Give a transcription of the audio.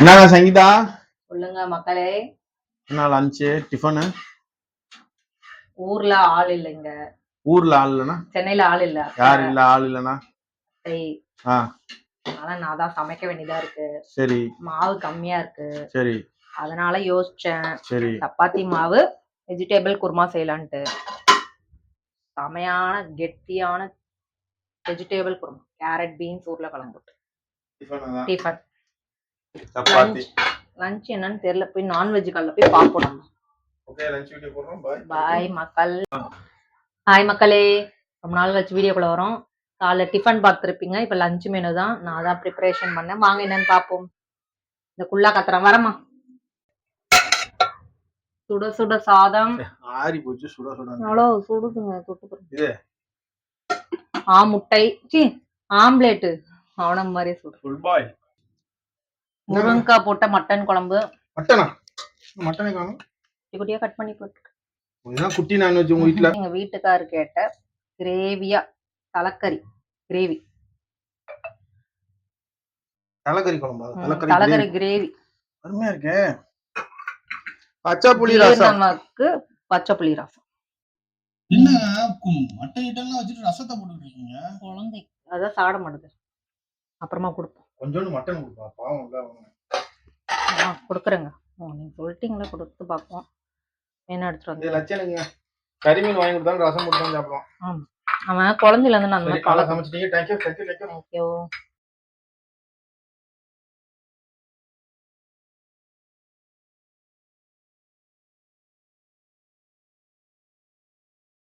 என்னங்க சங்கீதா? சொல்லுங்க மக்களே. என்ன லஞ்சு டிஃபனு? ஊர்ல ஆள் இல்லைங்க. ஊர்ல ஆள் இல்லைனா சென்னையில ஆள் இல்ல. யார் இல்ல? ஆள் இல்லைனா சரி, ஆ. அதனால நான் தான் சமைக்க வேண்டியதா இருக்கு. சரி. மாவு கம்மியா இருக்கு. சரி. அதனால யோசிச்சேன். சரி. சப்பாத்தி மாவு வெஜிடேபிள் குருமா செய்யலான்ட்டு. செமையான கெட்டியான வெஜிடேபிள் குருமா. கேரட் பீன்ஸ் உருளைக்கிழங்கு. டிஃபன். சப்பாத்தி. லஞ்ச் என்னன்னு தெரியல. போய் நான்வெஜ் கல்ல போய் பார்ப்போம் நம்ம. ஓகே லஞ்ச் வீடியோ போடுறோம். பாய் பாய் மக்கள். ஹாய் மக்களே. ரொம்ப நாள் கழிச்சு வீடியோக்குள்ள வரோம். காலைல டிஃபன் பார்த்துருப்பீங்க. இப்போ லஞ்ச் மெனு தான். நான் தான் ப்ரிப்பரேஷன் பண்ணேன். வாங்க என்னன்னு பார்ப்போம். இந்த குள்ளா கத்துறேன் வரமா சுட சுட சாதம். ஆறி போச்சு. சுட சுட அவ்வளோ சுடுதுங்க. இது? ஆ முட்டை. சி ஆம்லேட்டு. அவன மாதிரி சுடு. ஃபுல் பாய் முருங்கக்காய் போட்ட மட்டன் குழம்பு. மட்டனா? மட்டனே காணும். குட்டி குட்டியா கட் பண்ணி போட்டு குட்டி நான்வெஜ் உங்க வீட்ல. எங்க வீட்டுக்காரு கேட்ட கிரேவியா? தலைக்கறி. கிரேவி. தலைக்கறி குழம்பா? தலைக்கறி தலைக்கறி gravy. கிரேவி. அருமையா இருக்கே. பச்சை புளி ரசம். நமக்கு பச்சை புளி ரசம். என்ன மட்டன் ஐட்டம்லாம் வச்சுட்டு ரசத்தை போட்டுட்டு இருக்கீங்க? குழந்தை அதான் சாட மாட்டுது. அப்புறமா கொடுப்போம். கொஞ்சோண்டு மட்டன் கொடுப்பா பாவம் இல்ல அவங்க ஆ கொடுக்குறேங்க. ஓ நீங்க சொல்லிட்டீங்களா? கொடுத்து பார்ப்போம். என்ன எடுத்துட்டு வந்து இது லட்சணுங்க கறிமீன் வாங்கி கொடுத்தாலும் ரசம் தான் சாப்பிடுவோம் அவன் குழந்தையில இருந்து நான் அந்த சரி மாதிரி காலை பழக்கம். சமைச்சிட்டீங்க. Thank you thank you thank you thank you